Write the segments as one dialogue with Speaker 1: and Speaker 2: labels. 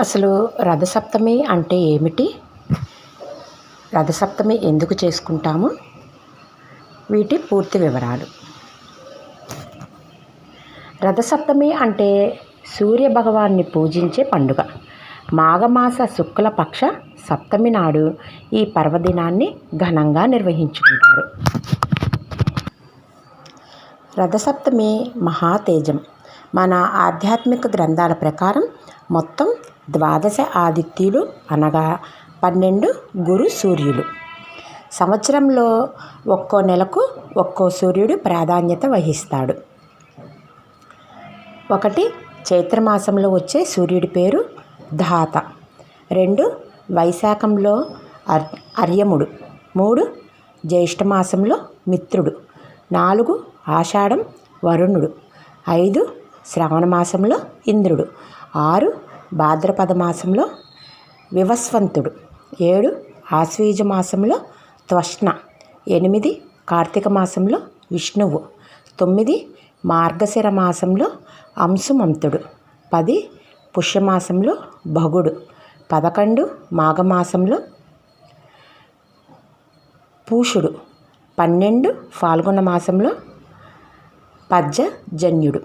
Speaker 1: అసలు రథసప్తమి అంటే ఏమిటి? రథసప్తమి ఎందుకు చేసుకుంటాము? వీటి పూర్తి వివరాలు. రథసప్తమి అంటే సూర్య భగవాన్ని పూజించే పండుగ. మాఘమాస శుక్లపక్ష సప్తమి నాడు ఈ పర్వదినాన్ని ఘనంగా నిర్వహించుకుంటారు. రథసప్తమి మహాతేజం మన ఆధ్యాత్మిక గ్రంథాల ప్రకారం మొత్తం ద్వాదశ ఆదిత్యులు అనగా పన్నెండు గురు సూర్యులు. సంవత్సరంలో ఒక్కో నెలకు ఒక్కో సూర్యుడు ప్రాధాన్యత వహిస్తాడు. ఒకటి చైత్రమాసంలో వచ్చే సూర్యుడి పేరు ధాత. రెండు వైశాఖంలో అర్ అర్యముడు. మూడు జ్యేష్ఠమాసంలో మిత్రుడు. నాలుగు ఆషాఢం వరుణుడు. ఐదు శ్రావణ మాసంలో ఇంద్రుడు. ఆరు భాద్రపద మాసంలో వివస్వంతుడు. ఏడు ఆశ్వీజ మాసంలో త్వష్ణ. ఎనిమిది కార్తీక మాసంలో విష్ణువు. తొమ్మిది మార్గశిర మాసంలో అంశుమంతుడు. పది పుష్యమాసంలో భగుడు. పదకొండు మాఘమాసంలో పూషుడు. పన్నెండు ఫాల్గొన మాసంలో పద్యజన్యుడు.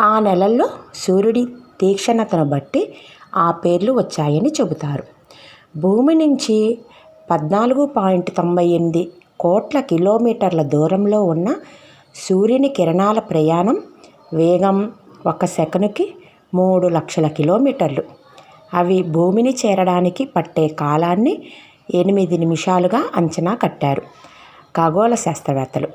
Speaker 1: ఆ నెలల్లో సూర్యుడి తీక్షణతను బట్టి ఆ పేర్లు వచ్చాయని చెబుతారు. భూమి నుంచి పద్నాలుగు పాయింట్ తొంభై ఎనిమిది కోట్ల కిలోమీటర్ల దూరంలో ఉన్న సూర్యుని కిరణాల ప్రయాణం వేగం ఒక సెకనుకి మూడు లక్షల కిలోమీటర్లు. అవి భూమిని చేరడానికి పట్టే కాలాన్ని ఎనిమిది నిమిషాలుగా అంచనా కట్టారు ఖగోళ శాస్త్రవేత్తలు.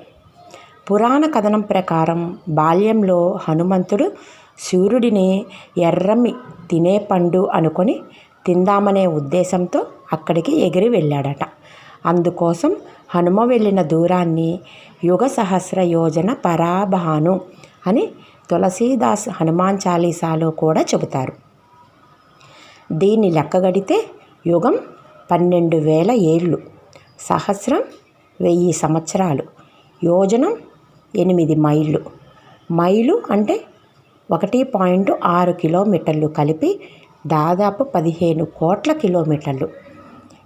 Speaker 1: పురాణ కథనం ప్రకారం బాల్యంలో హనుమంతుడు సూర్యుడిని ఎర్రమి తినే పండు అనుకొని తిందామనే ఉద్దేశంతో అక్కడికి ఎగిరి వెళ్ళాడట. అందుకోసం హనుమ వెళ్ళిన దూరాన్ని యుగ సహస్ర యోజన పరాభాను అని తులసీదాస్ హనుమాన్ చాలీసాలో కూడా చెబుతారు. దీన్ని లెక్కగడితే యుగం పన్నెండు వేల ఏళ్ళు సహస్రం వెయ్యి సంవత్సరాలు యోజనం ఎనిమిది మైళ్ళు. మైలు అంటే ఒకటి పాయింట్ ఆరు కిలోమీటర్లు కలిపి దాదాపు పదిహేను కోట్ల కిలోమీటర్లు.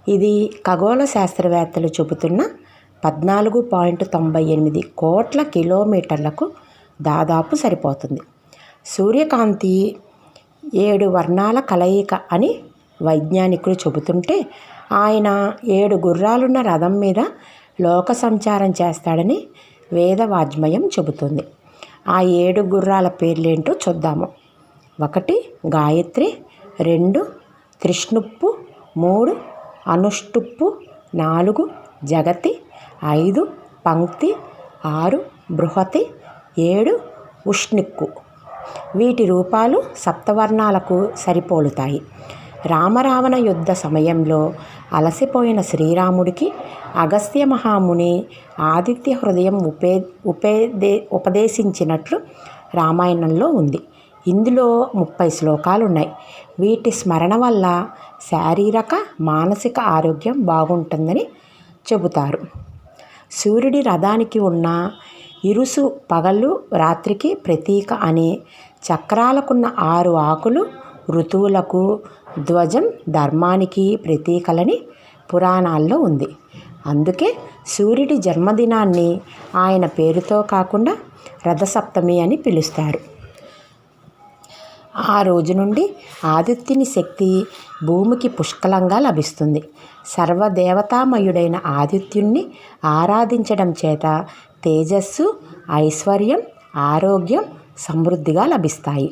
Speaker 1: ఇది ఖగోళ శాస్త్రవేత్తలు చెబుతున్న పద్నాలుగు పాయింట్ తొంభై ఎనిమిది కోట్ల కిలోమీటర్లకు దాదాపు సరిపోతుంది. సూర్యకాంతి ఏడు వర్ణాల కలయిక అని వైజ్ఞానికులు చెబుతుంటే ఆయన ఏడు గుర్రాలున్న రథం మీద లోక సంచారం చేస్తాడని వేదవాజ్మయం చెబుతుంది. ఆ ఏడు గుర్రాల పేర్లేంటో చూద్దాము. ఒకటి గాయత్రి రెండు త్రిష్ణుప్పు మూడు అనుష్టుప్పు నాలుగు జగతి ఐదు పంక్తి ఆరు బృహతి ఏడు ఉష్ణిక్కు. వీటి రూపాలు సప్తవర్ణాలకు సరిపోలుతాయి. రామరావణ యుద్ధ సమయంలో అలసిపోయిన శ్రీరాముడికి అగస్త్య మహాముని ఆదిత్య హృదయం ఉపే ఉపేదే ఉపదేశించినట్లు రామాయణంలో ఉంది. ఇందులో ముప్పై శ్లోకాలు ఉన్నాయి వీటి స్మరణ వల్ల శారీరక మానసిక ఆరోగ్యం బాగుంటుందని చెబుతారు. సూర్యుడి రథానికి ఉన్న ఇరుసు పగళ్ళు రాత్రికి ప్రతీక అని చక్రాలకున్న ఆరు ఆకులు ఋతువులకు ధ్వజం ధర్మానికి ప్రతీకలని పురాణాల్లో ఉంది. అందుకే సూర్యుడి జన్మదినాన్ని ఆయన పేరుతో కాకుండా రథసప్తమి అని పిలుస్తారు. ఆ రోజు నుండి ఆదిత్యుని శక్తి భూమికి పుష్కలంగా లభిస్తుంది. సర్వదేవతామయుడైన ఆదిత్యుణ్ణి ఆరాధించడం చేత తేజస్సు ఐశ్వర్యం ఆరోగ్యం సమృద్ధిగా లభిస్తాయి.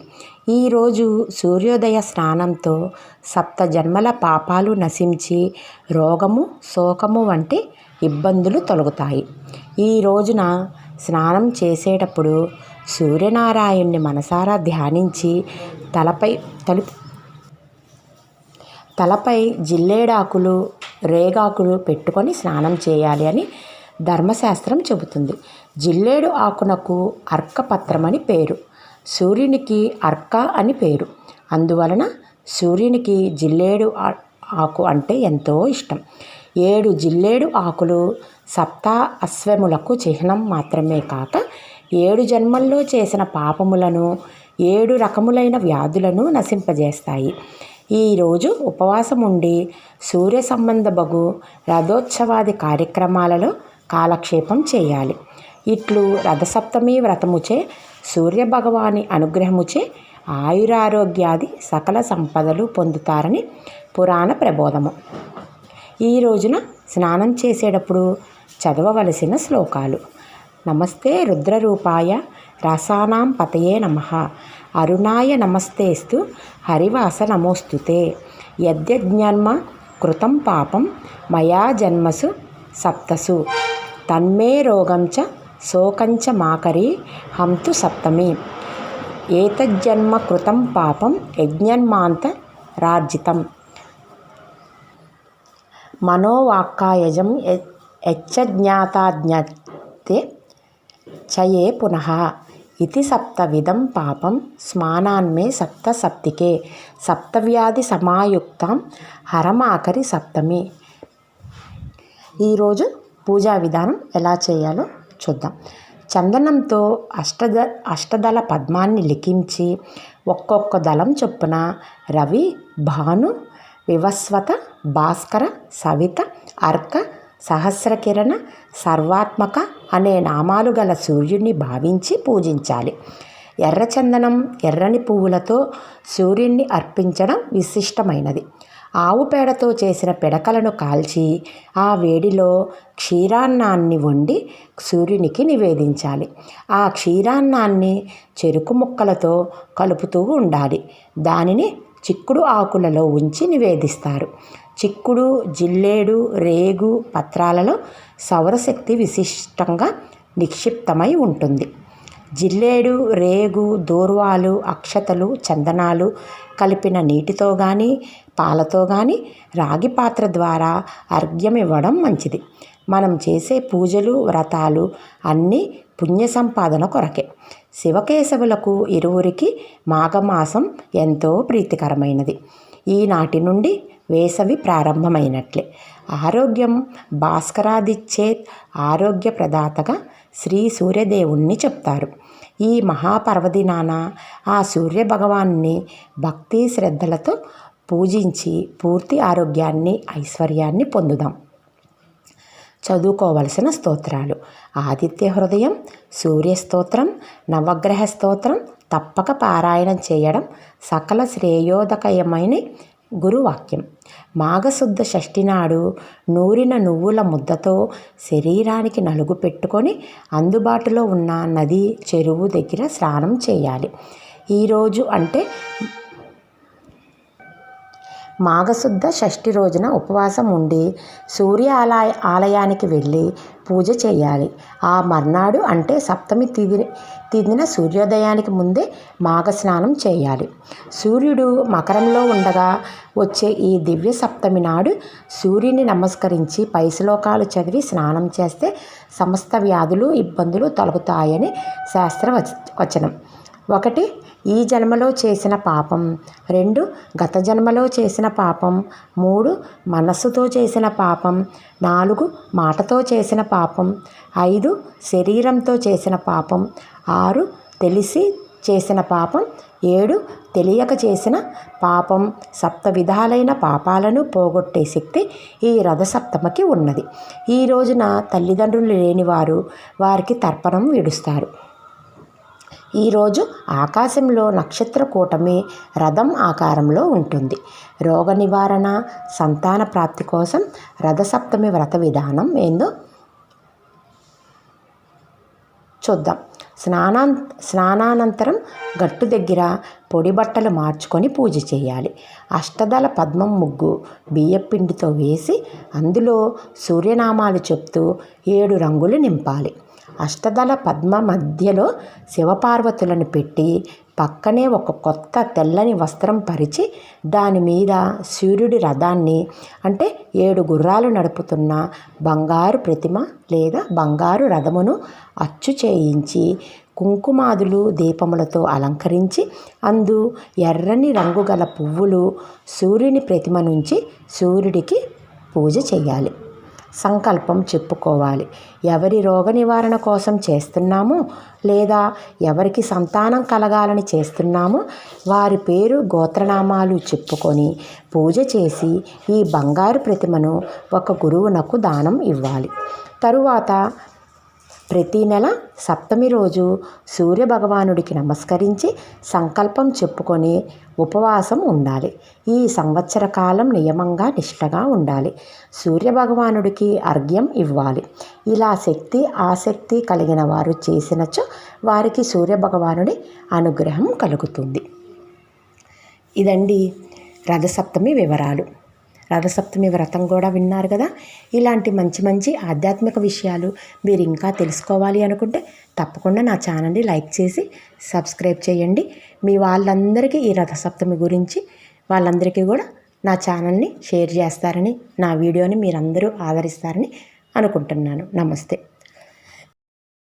Speaker 1: ఈరోజు సూర్యోదయ స్నానంతో సప్త జన్మల పాపాలు నశించి రోగము శోకము వంటి ఇబ్బందులు తొలగుతాయి. ఈ రోజున స్నానం చేసేటప్పుడు సూర్యనారాయణ్ణి మనసారా ధ్యానించి తలపై తలు తలపై జిల్లేడాకులు రేగాకులు పెట్టుకొని స్నానం చేయాలి అని ధర్మశాస్త్రం చెబుతుంది. జిల్లేడు ఆకునకు అర్కపత్రం అని పేరు. సూర్యునికి అర్క అని పేరు. అందువలన సూర్యునికి జిల్లేడు ఆకు అంటే ఎంతో ఇష్టం. ఏడు జిల్లేడు ఆకులు సప్తా అశ్వములకు చిహ్నం మాత్రమే కాక ఏడు జన్మల్లో చేసిన పాపములను ఏడు రకములైన వ్యాధులను నశింపజేస్తాయి. ఈరోజు ఉపవాసం ఉండి సూర్య సంబంధ బగు రథోత్సవాది కార్యక్రమాలలో కాలక్షేపం చేయాలి. ఇట్లు రథసప్తమి వ్రతముచే సూర్యభగవాని అనుగ్రహముచే ఆయురారోగ్యాది సకల సంపదలు పొందుతారని పురాణ ప్రబోధము. ఈ రోజున స్నానం చేసేటప్పుడు చదవవలసిన శ్లోకాలు. నమస్తే రుద్రరూపాయ రసానాం పతయే నమ. అరుణాయ నమస్తేస్తు హరివాస నమోస్తుతే. యద్యజ్ఞర్మ కృతం పాపం మయా జన్మసు సప్తసు. తన్మే రోగంచ శోకంచ మాకరి హంతు సప్తమి. ఏతజ్జన్మ కృతం పాపం యజ్ఞన్మాంత రార్జితం. మనోవాక్కాయజం యజ్ఞాతాజ్ఞతే చయే పునః. ఇది సప్తవిధం పాపం స్మానాన్మే సప్త సప్తికే. సప్తవ్యాధి సమాయుక్తం హరమాకరి సప్తమి. ఈరోజు పూజా విధానం ఎలా చేయాలో చూద్దాం. చందనంతో అష్టద అష్టదళ పద్మాన్ని లిఖించి ఒక్కొక్క దళం చొప్పున రవి భాను వివస్వత భాస్కర సవిత అర్క సహస్రకిరణ సర్వాత్మక అనే నామాలు గల సూర్యుడిని భావించి పూజించాలి. ఎర్రచందనం ఎర్రని పువ్వులతో సూర్యుడిని అర్పించడం విశిష్టమైనది. ఆవు పేడతో చేసిన పిడకలను కాల్చి ఆ వేడిలో క్షీరాన్నాన్ని వండి సూర్యునికి నివేదించాలి. ఆ క్షీరాన్నాన్ని చెరుకు ముక్కలతో కలుపుతూ ఉండాలి. దానిని చిక్కుడు ఆకులలో ఉంచి నివేదిస్తారు. చిక్కుడు జిల్లేడు రేగు పత్రాలలో సౌరశక్తి విశిష్టంగా నిక్షిప్తమై ఉంటుంది. జిల్లేడు రేగు దూర్వాలు అక్షతలు చందనాలు కలిపిన నీటితో కానీ పాలతో కానీ రాగి పాత్ర ద్వారా అర్ఘ్యం ఇవ్వడం మంచిది. మనం చేసే పూజలు వ్రతాలు అన్నీ పుణ్య సంపాదన కొరకే. శివకేశవులకు ఇరువురికి మాఘమాసం ఎంతో ప్రీతికరమైనది. ఈనాటి నుండి వేసవి ప్రారంభమైనట్లే. ఆరోగ్యం భాస్కరాదిచ్చేత్ ఆరోగ్య ప్రదాతగా శ్రీ సూర్యదేవుణ్ణి చెప్తారు. ఈ మహాపర్వదినాన ఆ సూర్య భగవాన్ని భక్తి శ్రద్ధలతో పూజించి పూర్తి ఆరోగ్యాన్ని ఐశ్వర్యాన్ని పొందుదాం. చదువుకోవలసిన స్తోత్రాలు. ఆదిత్య హృదయం సూర్య స్తోత్రం నవగ్రహ స్తోత్రం తప్పక పారాయణం చేయడం సకల శ్రేయోదకయమైన గురువాక్యం. మాఘశుద్ధ షష్ఠి నాడు నూరిన నువ్వుల ముద్దతో శరీరానికి నలుగు పెట్టుకొని అందుబాటులో ఉన్న నది చెరువు దగ్గర స్నానం చేయాలి. ఈరోజు అంటే మాఘశుద్ధ షష్ఠి రోజున ఉపవాసం ఉండి సూర్య ఆలయ ఆలయానికి వెళ్ళి పూజ చేయాలి. ఆ మర్నాడు అంటే సప్తమి తిది తిదిన సూర్యోదయానికి ముందే మాఘ స్నానం చేయాలి. సూర్యుడు మకరంలో ఉండగా వచ్చే ఈ దివ్య సప్తమి నాడు సూర్యుని నమస్కరించి పై శ్లోకాలు చదివి స్నానం చేస్తే సమస్త వ్యాధులు ఇబ్బందులు తొలగుతాయని శాస్త్ర వచనం. ఒకటి ఈ జన్మలో చేసిన పాపం. రెండు గత జన్మలో చేసిన పాపం. మూడు మనస్సుతో చేసిన పాపం. నాలుగు మాటతో చేసిన పాపం. ఐదు శరీరంతో చేసిన పాపం. ఆరు తెలిసి చేసిన పాపం. ఏడు తెలియక చేసిన పాపం. సప్త విధాలైన పాపాలను పోగొట్టే శక్తి ఈ రథసప్తమకి ఉన్నది. ఈ రోజున తల్లిదండ్రులు లేనివారు వారికి తర్పణం విడుస్తారు. ఈరోజు ఆకాశంలో నక్షత్ర కూటమి రథం ఆకారంలో ఉంటుంది. రోగ నివారణ సంతాన ప్రాప్తి కోసం రథసప్తమి వ్రత విధానం ఏందో చూద్దాం. స్నానా స్నానానంతరం గట్టు దగ్గర పొడి బట్టలు మార్చుకొని పూజ చేయాలి. అష్టదళ పద్మం ముగ్గు బియ్యపిండితో వేసి అందులో సూర్యనామాలు చెప్తూ ఏడు రంగులు నింపాలి. అష్టదళ పద్మ మధ్యలో శివపార్వతులను పెట్టి పక్కనే ఒక కొత్త తెల్లని వస్త్రం పరిచి దాని మీద సూర్యుడి రథాన్ని అంటే ఏడు గుర్రాలు నడుపుతున్న బంగారు ప్రతిమ లేదా బంగారు రథమును అచ్చు చేయించి కుంకుమాదులు దీపములతో అలంకరించి అందు ఎర్రని రంగు గల పువ్వులు సూర్యుని ప్రతిమ నుంచి సూర్యుడికి పూజ చేయాలి. సంకల్పం చెప్పుకోవాలి. ఎవరి రోగ నివారణ కోసం చేస్తున్నామో లేదా ఎవరికి సంతానం కలగాలని చేస్తున్నామో వారి పేరు గోత్రనామాలు చెప్పుకొని పూజ చేసి ఈ బంగారు ప్రతిమను ఒక గురువునకు దానం ఇవ్వాలి. తరువాత ప్రతి నెల సప్తమి రోజు సూర్య భగవానుడికి నమస్కరించి సంకల్పం చెప్పుకొని ఉపవాసం ఉండాలి. ఈ సంవత్సర కాలం నియమంగా నిష్ఠగా ఉండాలి. సూర్య భగవానుడికి అర్ఘ్యం ఇవ్వాలి. ఇలా శక్తి ఆసక్తి కలిగిన వారు చేసినచో వారికి సూర్య భగవానుడి అనుగ్రహం కలుగుతుంది. ఇదండి రథసప్తమి వివరాలు. రథసప్తమి వ్రతం కూడా విన్నారు కదా. ఇలాంటి మంచి మంచి ఆధ్యాత్మిక విషయాలు మీరు ఇంకా తెలుసుకోవాలి అనుకుంటే తప్పకుండా నా ఛానల్ని లైక్ చేసి సబ్స్క్రైబ్ చేయండి. మీ వాళ్ళందరికీ ఈ రథసప్తమి గురించి వాళ్ళందరికీ కూడా నా ఛానల్ని షేర్ చేస్తారని నా వీడియోని మీరందరూ ఆదరిస్తారని అనుకుంటున్నాను. నమస్తే.